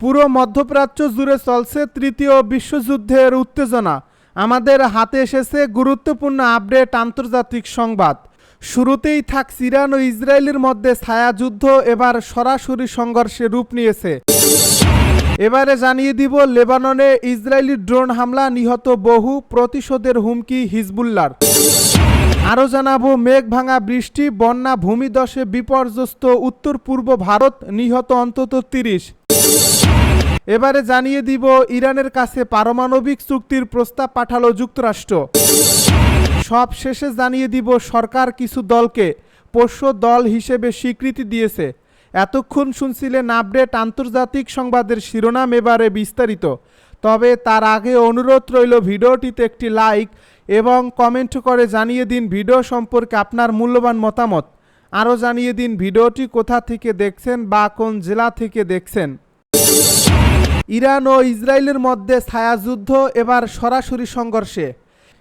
পুরো মধ্যপ্রাচ্য জুড়ে চলছে তৃতীয় বিশ্বযুদ্ধের উত্তেজনা। আমাদের হাতে এসেছে গুরুত্বপূর্ণ আপডেট আন্তর্জাতিক সংবাদ। শুরুতেই থাক ইরান ও ইসরায়েলের মধ্যে ছায়াযুদ্ধ এবার সরাসরি সংঘর্ষে রূপ নিয়েছে। এবারে জানিয়ে দিব, লেবাননে ইসরায়েলি ড্রোন হামলা নিহত বহু প্রতিশোধের হুমকি হিজবুল্লার আরও জানাব, মেঘ ভাঙা বৃষ্টি, বন্যা ভূমিদশে বিপর্যস্ত উত্তর পূর্ব ভারত, নিহত অন্তত তিরিশ। এবারে জানিয়ে দিব, ইরানের কাছে পারমাণবিক চুক্তির প্রস্তাব পাঠালো যুক্তরাষ্ট্র। সব শেষে জানিয়ে দিব, সরকার কিছু দলকে পোষ্য দল হিসেবে স্বীকৃতি দিয়েছে। এতক্ষণ শুনছিলেন আপডেট আন্তর্জাতিক সংবাদের শিরোনাম এবারে বিস্তারিত। তবে তার আগে অনুরোধ রইল, ভিডিওটিতে একটি লাইক এবং কমেন্ট করে জানিয়ে দিন ভিডিও সম্পর্কে আপনার মূল্যবান মতামত। আরও জানিয়ে দিন ভিডিওটি কোথা থেকে দেখছেন বা কোন জেলা থেকে দেখছেন। ইরান ও ইসরায়েলের মধ্যে ছায়াযুদ্ধ এবার সরাসরি সংঘর্ষে।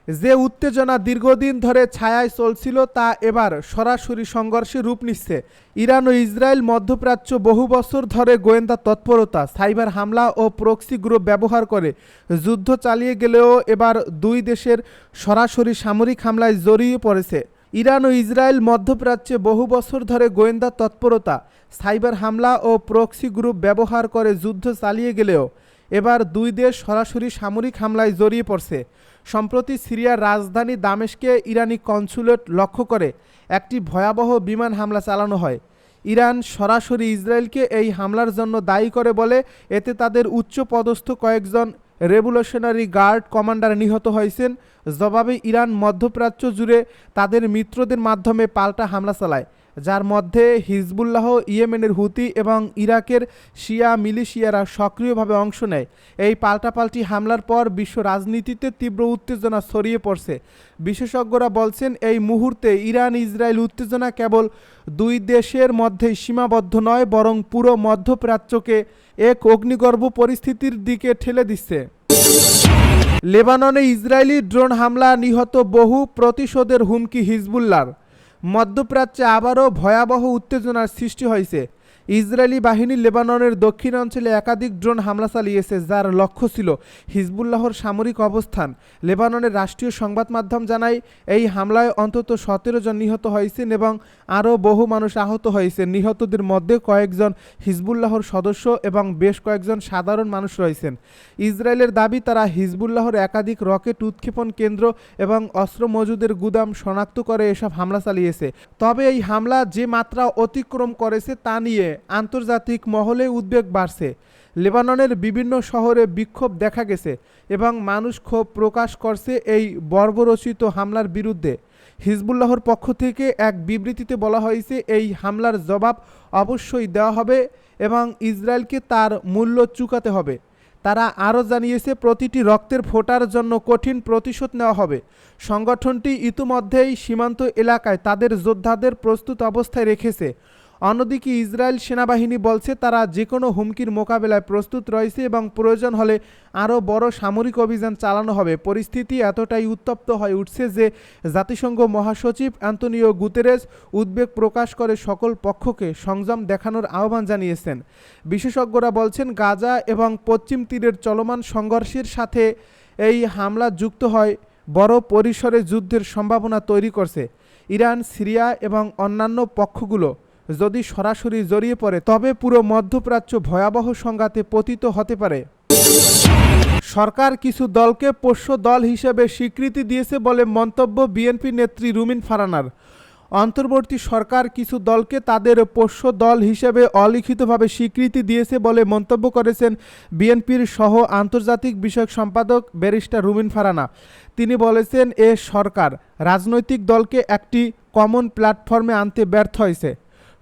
যে উত্তেজনা দীর্ঘদিন ধরে ছায়ায় চলছিল তা এবার সরাসরি সংঘর্ষে রূপ নিচ্ছে। ইরান ও ইসরায়েল মধ্যপ্রাচ্য বহু বছর ধরে গোয়েন্দা তৎপরতা, সাইবার হামলা ও প্রক্সি গ্রুপ ব্যবহার করে যুদ্ধ চালিয়ে গেলেও এবার দুই দেশের সরাসরি সামরিক হামলায় জড়িয়ে পড়েছে। ইরান ও ইসরায়েল মধ্যপ্রাচ্যে বহু বছর ধরে গোয়েন্দা তৎপরতা, সাইবার হামলা ও প্রক্সি গ্রুপ ব্যবহার করে যুদ্ধ চালিয়ে গেলেও এবার দুই দেশ সরাসরি সামরিক হামলায় জড়িয়ে পড়ছে। সম্প্রতি সিরিয়ার রাজধানী দামেশকে ইরানি কনসুলেট লক্ষ্য করে একটি ভয়াবহ বিমান হামলা চালানো হয়। ইরান সরাসরি ইসরায়েলকে এই হামলার জন্য দায়ী করে বলে, এতে তাদের উচ্চ পদস্থ কয়েকজন রেভলিউশনারি গার্ড কমান্ডার নিহত হয়েছেন। জবাবে ইরান মধ্যপ্রাচ্য জুড়ে তাদের মিত্রদের মাধ্যমে পাল্টা হামলা চালায়। যার মধ্যে হিজবুল্লাহ, ইয়েমেনের হুতি এবং ইরাকের শিয়া মিলিশিয়ারা সক্রিয়ভাবে অংশ নেয়। এই পাল্টাপাল্টি হামলার পর বিশ্ব রাজনীতিতে তীব্র উত্তেজনা ছড়িয়ে পড়ছে। বিশেষজ্ঞরা বলছেন, এই মুহূর্তে ইরান ইসরায়েল উত্তেজনা কেবল দুই দেশের মধ্যেই সীমাবদ্ধ নয়, বরং পুরো মধ্যপ্রাচ্যকে এক অগ্নিগর্ভ পরিস্থিতির দিকে ঠেলে দিচ্ছে। লেবাননে ইসরায়েলি ড্রোন হামলা নিহত বহু প্রতিশোধের হুমকি হিজবুল্লার মধ্যপ্রাচ্যে আবারও ভয়াবহ উত্তেজনার সৃষ্টি হয়েছে। ইসরায়েলি বাহিনী লেবাননের দক্ষিণ অঞ্চলে একাধিক ড্রোন হামলা চালিয়েছে, যার লক্ষ্য ছিল হিজবুল্লাহর সামরিক অবস্থান। লেবাননের রাষ্ট্রীয় সংবাদ মাধ্যম জানায়, এই হামলায় অন্তত সতেরো জন নিহত হয়েছেন এবং আরও বহু মানুষ আহত হয়েছে নিহতদের মধ্যে কয়েকজন হিজবুল্লাহর সদস্য এবং বেশ কয়েকজন সাধারণ মানুষ রয়েছেন। ইসরায়েলের দাবি, তারা হিজবুল্লাহর একাধিক রকেট উৎক্ষেপণ কেন্দ্র এবং অস্ত্র মজুদের গুদাম শনাক্ত করে এসব হামলা চালিয়েছে। তবে এই হামলা যে মাত্রা অতিক্রম করেছে তা নিয়ে আন্তর্জাতিক মহলে উদ্বেগ বাড়ছে। লেবাননের বিভিন্ন শহরে বিক্ষোভ দেখা গেছে এবং মানুষ ক্ষোভ প্রকাশ করছে এই বর্বরচিত হামলার বিরুদ্ধে। হিজবুল্লাহর পক্ষ থেকে এক বিবৃতিতে বলা হয়েছে, এই হামলার জবাব অবশ্যই দেওয়া হবে এবং ইসরায়েলকে তার মূল্য চুকাতে হবে। তারা আরও জানিয়েছে, প্রতিটি রক্তের ফোটার জন্য কঠিন প্রতিশোধ নেওয়া হবে। সংগঠনটি ইতিমধ্যেই সীমান্ত এলাকায় তাদের যোদ্ধাদের প্রস্তুত অবস্থায় রেখেছে। অন্যদিকে ইসরায়েল সেনাবাহিনী বলছে তারা যে কোনো হুমকির মোকাবেলায় প্রস্তুত রয়েছে এবং প্রয়োজন হলে আরও বড় সামরিক অভিযান চালানো হবে। পরিস্থিতি এতটাই উত্তপ্ত হয়ে উঠছে যে জাতিসংঘ মহাসচিব অ্যান্তনিও গুতেরেস উদ্বেগ প্রকাশ করে সকল পক্ষকে সংযম দেখানোর আহ্বান জানিয়েছেন। বিশেষজ্ঞরা বলছেন, গাজা এবং পশ্চিম তীরের চলমান সংঘর্ষের সাথে এই হামলা যুক্ত হয়, বড় পরিসরে যুদ্ধের সম্ভাবনা তৈরি করছে। ইরান, সিরিয়া এবং অন্যান্য পক্ষগুলো যদি সরাসরি জড়িয়ে পড়ে, তবে পুরো মধ্যপ্রাচ্য ভয়াবহ সংঘাতে পতিত হতে পারে। সরকার কিছু দলকে পোষ্য দল হিসেবে স্বীকৃতি দিয়েছে বলে মন্তব্য বিএনপি নেত্রী রুমিন ফারানার। অন্তর্বর্তী সরকার কিছু দলকে তাদের পোষ্য দল হিসেবে অলিখিতভাবে স্বীকৃতি দিয়েছে বলে মন্তব্য করেছেন বিএনপির সহ আন্তর্জাতিক বিষয়ক সম্পাদক ব্যারিস্টার রুমিন ফারানা। তিনি বলেছেন, এ সরকার রাজনৈতিক দলকে একটি কমন প্ল্যাটফর্মে আনতে ব্যর্থ হয়েছে।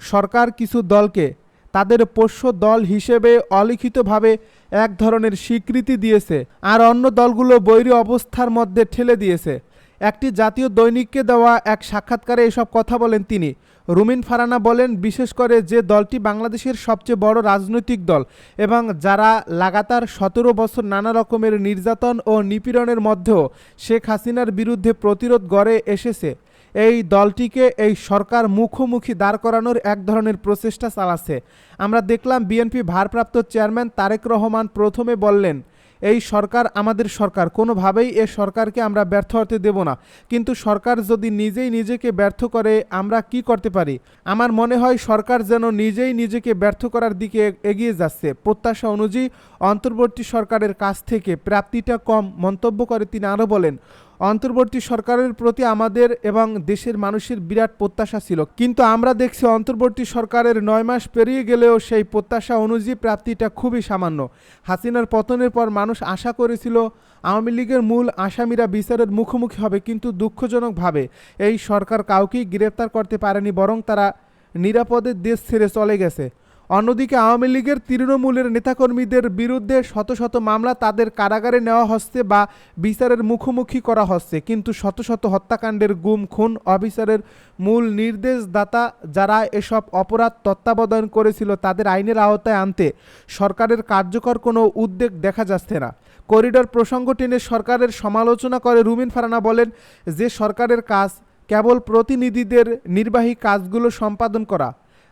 সরকার কিছু দলকে তাদের পোষ্য দল হিসেবে অলিখিতভাবে এক ধরনের স্বীকৃতি দিয়েছে আর অন্য দলগুলো বৈরী অবস্থার মধ্যে ঠেলে দিয়েছে। একটি জাতীয় দৈনিককে দেওয়া এক সাক্ষাৎকারে এসব কথা বলেন তিনি। রুমিন ফারানা বলেন, বিশেষ করে যে দলটি বাংলাদেশের সবচেয়ে বড় রাজনৈতিক দল এবং যারা লাগাতার সতেরো বছর নানা রকমের নির্যাতন ও নিপীড়নের মধ্যেও শেখ হাসিনার বিরুদ্ধে প্রতিরোধ গড়ে এসেছে। এই দলটিকে এই সরকার মুখোমুখি দাঁড় করানোর এক ধরনের প্রচেষ্টা চালাচ্ছে। আমরা দেখলাম বিএনপি ভারপ্রাপ্ত চেয়ারম্যান তারেক রহমান প্রথমে বললেন, এই সরকার আমাদের সরকার, কোনোভাবেই এ সরকারকে আমরা ব্যর্থ হতে দেব না। কিন্তু সরকার যদি নিজেই নিজেকে ব্যর্থ করে, আমরা কি করতে পারি? আমার মনে হয় সরকার যেন নিজেই নিজেকে ব্যর্থ করার দিকে এগিয়ে যাচ্ছে। প্রত্যাশা অনুযায়ী অন্তর্বর্তী সরকারের কাছ থেকে প্রাপ্তিটা কম মন্তব্য করে তিনি আরও বলেন অন্তর্বর্তী সরকারের প্রতি আমাদের এবং দেশের মানুষের বিরাট প্রত্যাশা ছিল। কিন্তু আমরা দেখছি অন্তর্বর্তী সরকারের নয় মাস পেরিয়ে গেলেও সেই প্রত্যাশা অনুযায়ী প্রাপ্তিটা খুবই সামান্য। হাসিনার পতনের পর মানুষ আশা করেছিল, আওয়ামী লীগের মূল আসামিরা বিচারের মুখোমুখি হবে কিন্তু দুঃখজনকভাবে এই সরকার কাউকেই গ্রেপ্তার করতে পারেনি, বরং তারা নিরাপদে দেশ ছেড়ে চলে গেছে। অন্যদিকে আওয়ামী লীগের তৃণমূলের নেতাকর্মীদের বিরুদ্ধে শত শত মামলা তাদের কারাগারে নেওয়া হচ্ছে বা বিচারের মুখোমুখি করা হচ্ছে। কিন্তু শত শত হত্যাকাণ্ডের গুম, খুন অবিচারের মূল নির্দেশদাতা যারা এসব অপরাধ তত্ত্বাবধান করেছিল তাদের আইনের আওতায় আনতে সরকারের কার্যকর কোনো উদ্যোগ দেখা যাচ্ছে না। করিডর প্রসঙ্গ টেনে সরকারের সমালোচনা করে রুমিন ফারানা বলেন, যে সরকারের কাজ কেবল প্রতিনিধিদের নির্বাহী কাজগুলো সম্পাদন করা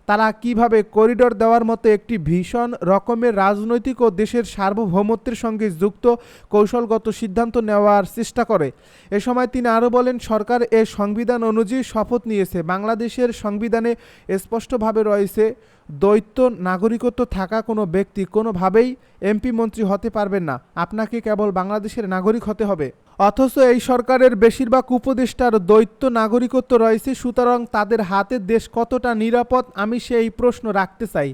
তারা কীভাবে করিডর দেওয়ার মতো একটি ভীষণ রকমের রাজনৈতিক ও দেশের সার্বভৌমত্বের সঙ্গে যুক্ত কৌশলগত সিদ্ধান্ত নেওয়ার চেষ্টা করে। এ সময় তিনি আরও বলেন, সরকার এ সংবিধান অনুযায়ী শপথ নিয়েছে। বাংলাদেশের সংবিধানে স্পষ্টভাবে রয়েছে দ্বৈত নাগরিকত্ব থাকা কোনো ব্যক্তি কোনোভাবেই এমপি মন্ত্রী হতে পারবেন না। আপনাকে কেবল বাংলাদেশের নাগরিক হতে হবে। অথচ এই সরকারের বেশিরভাগ উপদেষ্টার দ্বৈত নাগরিকত্ব রয়েছে, সুতরাং তাদের হাতে দেশ কতটা নিরাপদ আমি সেই প্রশ্ন রাখতে চাই।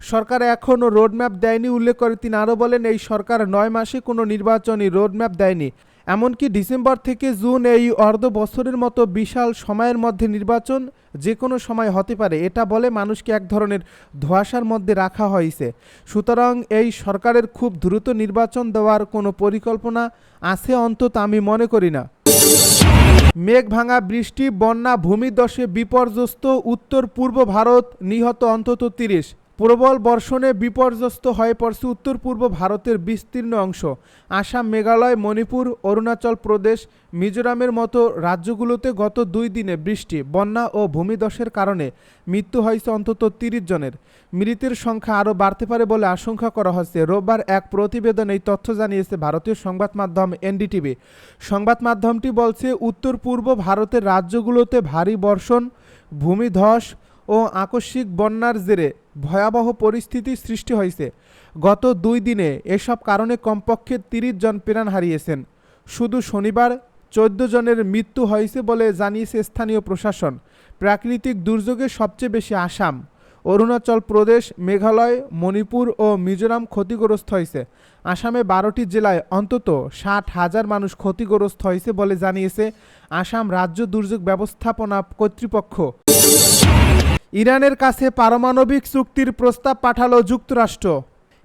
সরকার এখনও রোডম্যাপ দেয়নি, উল্লেখ করে তিনি আরও বলেন, এই সরকার নয় মাসে কোনো নির্বাচনী রোডম্যাপ দেয়নি। এমনকি ডিসেম্বর থেকে জুন এই অর্ধ বছরের মতো বিশাল সময়ের মধ্যে নির্বাচন যে কোনো সময় হতে পারে, এটা বলে মানুষকে এক ধরনের ধোঁয়াশার মধ্যে রাখা হয়েছে। সুতরাং এই সরকারের খুব দ্রুত নির্বাচন দেওয়ার কোনো পরিকল্পনা আছে অন্তত আমি মনে করি না। মেঘ ভাঙা বৃষ্টি, বন্যা ভূমিদশে বিপর্যস্ত উত্তর পূর্ব ভারত নিহত অন্তত তিরিশ। প্রবল বর্ষণে বিপর্যস্ত হয়ে পড়ছে উত্তর পূর্ব ভারতের বিস্তীর্ণ অংশ। আসাম, মেঘালয়, মণিপুর, অরুণাচল প্রদেশ, মিজোরামের মতো রাজ্যগুলোতে গত দুই দিনে বৃষ্টি, বন্যা ও ভূমিধসের কারণে মৃত্যু হয়েছে অন্তত তিরিশ জনের। মৃতের সংখ্যা আরও বাড়তে পারে বলে আশঙ্কা করা হচ্ছে। রোববার এক প্রতিবেদন এই তথ্য জানিয়েছে ভারতীয় সংবাদ মাধ্যম এনডিটিভি। সংবাদ মাধ্যমটি বলছে উত্তর পূর্ব ভারতের রাজ্যগুলোতে ভারী বর্ষণ, ভূমিধস ও আকস্মিক বন্যার জেরে ভয়াবহ পরিস্থিতি সৃষ্টি হয়েছে গত দুই দিনে এসব কারণে কমপক্ষে তিরিশ জন প্রাণ হারিয়েছেন। শুধু শনিবার চোদ্দ জনের মৃত্যু হয়েছে বলে জানিয়েছে স্থানীয় প্রশাসন। প্রাকৃতিক দুর্যোগে সবচেয়ে বেশি আসাম, অরুণাচল প্রদেশ, মেঘালয়, মণিপুর ও মিজোরাম ক্ষতিগ্রস্ত হয়েছে। আসামে বারোটি জেলায় অন্তত ষাট হাজার মানুষ ক্ষতিগ্রস্ত হয়েছে বলে জানিয়েছে আসাম রাজ্য দুর্যোগ ব্যবস্থাপনা কর্তৃপক্ষ। ইরানের কাছে পারমাণবিক চুক্তির প্রস্তাব পাঠালো যুক্তরাষ্ট্র।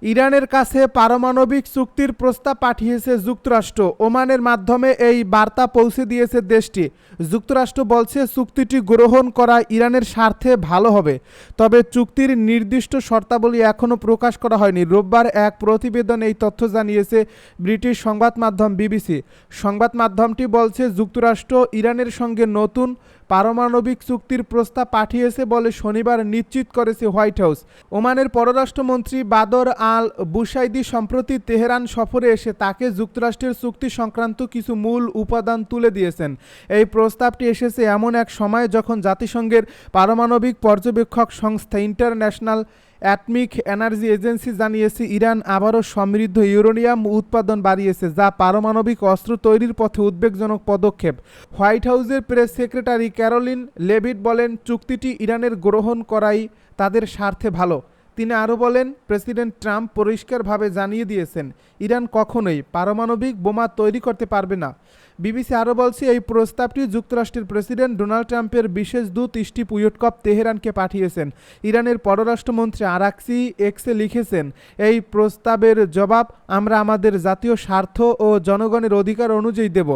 ইরানের কাছে পারমাণবিক চুক্তির প্রস্তাব পাঠিয়েছে যুক্তরাষ্ট্র। ওমানের মাধ্যমে এই বার্তা পৌঁছে দিয়েছে দেশটি। যুক্তরাষ্ট্র বলছে, চুক্তিটি গ্রহণ করা ইরানের স্বার্থে ভালো হবে। তবে চুক্তির নির্দিষ্ট শর্তাবলী এখনও প্রকাশ করা হয়নি। রোববার এক প্রতিবেদন এই তথ্য জানিয়েছে ব্রিটিশ সংবাদ মাধ্যম বিবিসি। সংবাদ মাধ্যমটি বলছে, যুক্তরাষ্ট্র ইরানের সঙ্গে নতুন পারমাণবিক চুক্তির প্রস্তাব পাঠিয়েছে বলে শনিবার নিশ্চিত করেছে হোয়াইট হাউস। ওমানের পররাষ্ট্রমন্ত্রী বাদর আল বুসাইদি সম্প্রতি তেহরান সফরে এসে তাকে যুক্তরাষ্ট্রের চুক্তি সংক্রান্ত কিছু মূল উপাদান তুলে দিয়েছেন। এই প্রস্তাবটি এসেছে এমন এক সময়ে যখন জাতিসংঘের পারমাণবিক পর্যবেক্ষক সংস্থা ইন্টারন্যাশনাল অ্যাটমিক এনার্জি এজেন্সি জানিয়েছে, ইরান আবারও সমৃদ্ধ ইউরেনিয়াম উৎপাদন বাড়িয়েছে, যা পারমাণবিক অস্ত্র তৈরির পথে উদ্বেগজনক পদক্ষেপ। হোয়াইট হাউসের প্রেস সেক্রেটারি ক্যারোলিন লেভিট বলেন, চুক্তিটি ইরানের গ্রহণ করাই তাদের স্বার্থে ভালো। তিনি আরও বলেন, প্রেসিডেন্ট ট্রাম্প পরিষ্কারভাবে জানিয়ে দিয়েছেন, ইরান কখনোই পারমাণবিক বোমা তৈরি করতে পারবে না। বিবিসি আরও বলছে, এই প্রস্তাবটি যুক্তরাষ্ট্রের প্রেসিডেন্ট ডোনাল্ড ট্রাম্পের বিশেষ দূত স্টিভ উইটকপ তেহরানকে পাঠিয়েছেন। ইরানের পররাষ্ট্রমন্ত্রী আরাকসি এক্সে লিখেছেন, এই প্রস্তাবের জবাব আমরা আমাদের জাতীয় স্বার্থ ও জনগণের অধিকার অনুযায়ী দেব।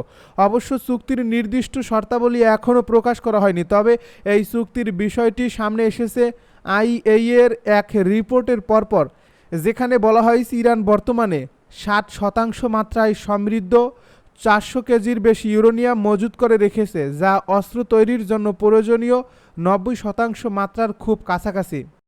অবশ্য চুক্তির নির্দিষ্ট শর্তাবলী এখনও প্রকাশ করা হয়নি, তবে এই চুক্তির বিষয়টি সামনে এসেছে আইএইয়ের এক রিপোর্টের পরপর, যেখানে বলা হয়েছে ইরান বর্তমানে ষাট শতাংশ মাত্রায় সমৃদ্ধ চারশো কেজির বেশি ইউরোনিয়াম মজুত করে রেখেছে, যা অস্ত্র তৈরির জন্য প্রয়োজনীয় নব্বই শতাংশ মাত্রার খুব কাছাকাছি।